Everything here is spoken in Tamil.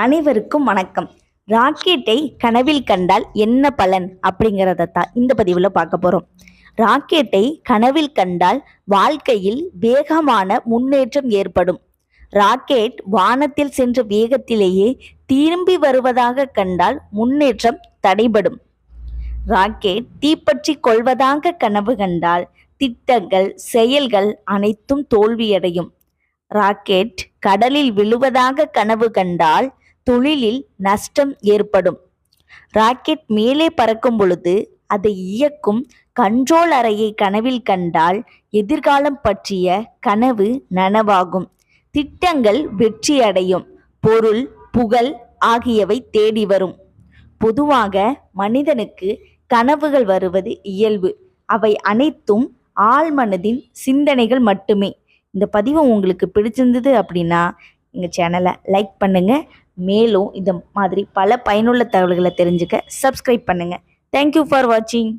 அனைவருக்கும் வணக்கம். ராக்கெட்டை கனவில் கண்டால் என்ன பலன் அப்படிங்கிறத தான் இந்த பதிவில் பார்க்க போகிறோம் ராக்கெட்டை கனவில் கண்டால் வாழ்க்கையில் வேகமான முன்னேற்றம் ஏற்படும். ராக்கெட் வானத்தில் சென்ற வேகத்திலேயே திரும்பி வருவதாக கண்டால் முன்னேற்றம் தடைபடும். ராக்கெட் தீப்பற்றி கொள்வதாக கனவு கண்டால் திட்டங்கள் செயல்கள் அனைத்தும் தோல்வியடையும். ராக்கெட் கடலில் விழுவதாக கனவு கண்டால் தொழிலில் நஷ்டம் ஏற்படும். ராக்கெட் மேலே பறக்கும் பொழுது அதை இயக்கும் கண்ட்ரோல் அறையை கனவில் கண்டால் எதிர்காலம் பற்றிய கனவு நனவாகும். திட்டங்கள் வெற்றியடையும் பொருள் புகழ் ஆகியவை தேடி வரும். பொதுவாக மனிதனுக்கு கனவுகள் வருவது இயல்பு. அவை அனைத்தும் ஆழ்மனதின் சிந்தனைகள் மட்டுமே. இந்த பதிவு உங்களுக்கு பிடிச்சிருந்தது அப்படின்னா எங்கள் சேனலை லைக் பண்ணுங்கள் மேலும் இந்த மாதிரி பல பயனுள்ள தகவல்களை தெரிஞ்சுக்க சப்ஸ்கிரைப் பண்ணுங்கள் தேங்க்யூ ஃபார் வாட்சிங்